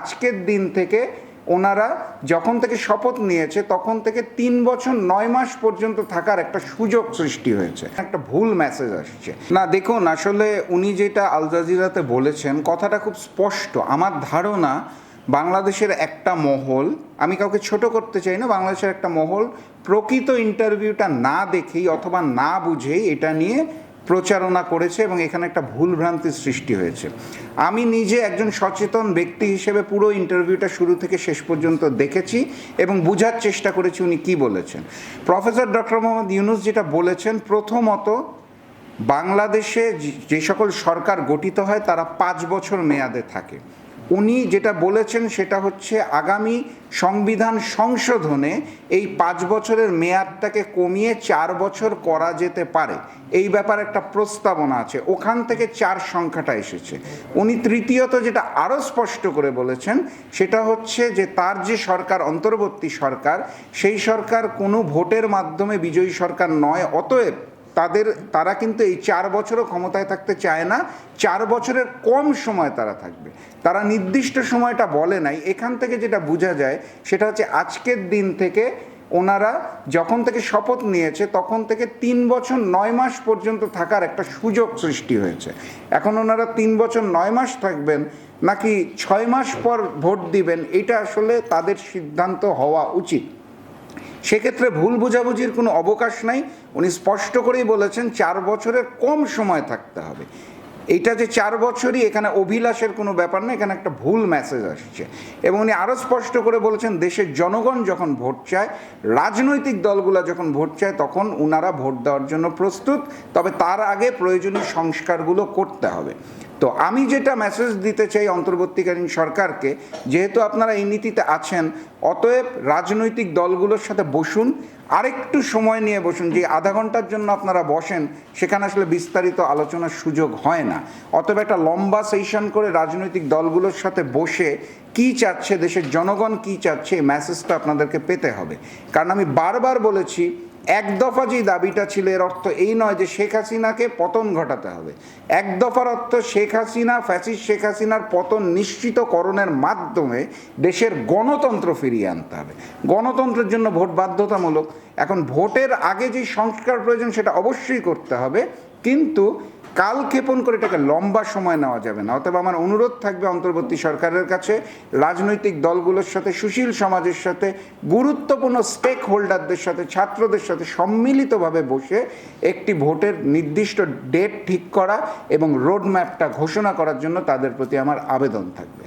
আজকের দিন থেকে ওনারা যখন থেকে শপথ নিয়েছে, তখন থেকে তিন বছর নয় মাস পর্যন্ত থাকার একটা সুযোগ সৃষ্টি হয়েছে। একটা ভুল মেসেজ আসছে। না, দেখুন, আসলে উনি যেটা আল জাজিরাতে বলেছেন, কথাটা খুব স্পষ্ট। আমার ধারণা বাংলাদেশের একটা মহল, আমি কাউকে ছোট করতে চাই না, বাংলাদেশের একটা মহল প্রকৃত ইন্টারভিউটা না দেখেই অথবা না বুঝেই এটা নিয়ে প্রচারণা করেছে এবং এখানে একটা ভুল ভ্রান্তির সৃষ্টি হয়েছে। আমি নিজে একজন সচেতন ব্যক্তি হিসেবে পুরো ইন্টারভিউটা শুরু থেকে শেষ পর্যন্ত দেখেছি এবং বুঝার চেষ্টা করেছি উনি কি বলেছেন। প্রফেসর ডক্টর মোহাম্মদ ইউনুস যেটা বলেছেন, প্রথমত বাংলাদেশে যে সকল সরকার গঠিত হয়, তারা পাঁচ বছর মেয়াদে থাকে। উনি যেটা বলেছেন সেটা হচ্ছে আগামী সংবিধান সংশোধনে এই পাঁচ বছরের মেয়াদটাকে কমিয়ে চার বছর করা যেতে পারে। এই ব্যাপারে একটা প্রস্তাবনা আছে। ওখান থেকে চার সংখ্যাটা এসেছে। উনি তৃতীয়ত যেটা আরও স্পষ্ট করে বলেছেন, সেটা হচ্ছে যে তার যে সরকার, অন্তর্বর্তী সরকার, সেই সরকার কোনো ভোটের মাধ্যমে বিজয়ী সরকার নয়, অতএব তাদের, তারা কিন্তু এই চার বছরও ক্ষমতায় থাকতে চায় না, চার বছরের কম সময় তারা থাকবে। তারা নির্দিষ্ট সময়টা বলে নাই, এখান থেকে যেটা বোঝা যায় সেটা হচ্ছে আজকের দিন থেকে ওনারা যখন থেকে শপথ নিয়েছে, তখন থেকে তিন বছর নয় মাস পর্যন্ত থাকার একটা সুযোগ সৃষ্টি হয়েছে। এখন ওনারা তিন বছর নয় মাস থাকবেন, নাকি ছয় মাস পর ভোট দিবেন, এটা আসলে তাদের সিদ্ধান্ত হওয়া উচিত। সেক্ষেত্রে ভুল বোঝাবুঝির কোনো অবকাশ নাই। উনি স্পষ্ট করেই বলেছেন চার বছরের কম সময় থাকতে হবে। এইটা যে চার বছরই এখানে অভিলাষের কোনো ব্যাপার না, এখানে একটা ভুল মেসেজ আসছে। এবং উনি আরও স্পষ্ট করে বলেছেন, দেশের জনগণ যখন ভোট চায়, রাজনৈতিক দলগুলো যখন ভোট চায়, তখন উনারা ভোট দেওয়ার জন্য প্রস্তুত। তবে তার আগে প্রয়োজনীয় সংস্কারগুলো করতে হবে। তো আমি যেটা মেসেজ দিতে চাই অন্তর্বর্তীকালীন সরকারকে, যেহেতু আপনারা এই নীতিতে আছেন, অতএব রাজনৈতিক দলগুলোর সাথে বসুন, আরেকটু সময় নিয়ে বসুন, যে আধা ঘণ্টার জন্য আপনারা বসেন, সেখানে আসলে বিস্তারিত আলোচনার সুযোগ হয় না। অতএব একটা লম্বা সেশন করে রাজনৈতিক দলগুলোর সাথে বসে কি চাচ্ছে, দেশের জনগণ কি চাচ্ছে, এই মেসেজটা আপনাদেরকে পেতে হবে। কারণ আমি বারবার বলেছি এক দফা যে দাবিটা ছিল এর অর্থ এই নয় যে শেখ হাসিনাকে পতন ঘটাতে হবে। এক দফার অর্থ শেখ হাসিনা ফ্যাসিস শেখ হাসিনার পতন নিশ্চিতকরণের মাধ্যমে দেশের গণতন্ত্র ফিরিয়ে আনতে হবে। গণতন্ত্রের জন্য ভোট বাধ্যতামূলক। এখন ভোটের আগে যে সংস্কার প্রয়োজন সেটা অবশ্যই করতে হবে। কিন্তু কাল ক্ষেপণ করে এটাকে লম্বা সময় নেওয়া যাবে না। অতএব আমার অনুরোধ থাকবে অন্তর্বর্তী সরকারের কাছে, রাজনৈতিক দলগুলোর সাথে, সুশীল সমাজের সাথে, গুরুত্বপূর্ণ স্টেক হোল্ডারদের সাথে, ছাত্রদের সাথে সম্মিলিতভাবে বসে একটি ভোটের নির্দিষ্ট ডেট ঠিক করা এবং রোডম্যাপটা ঘোষণা করার জন্য তাদের প্রতি আমার আবেদন থাকবে।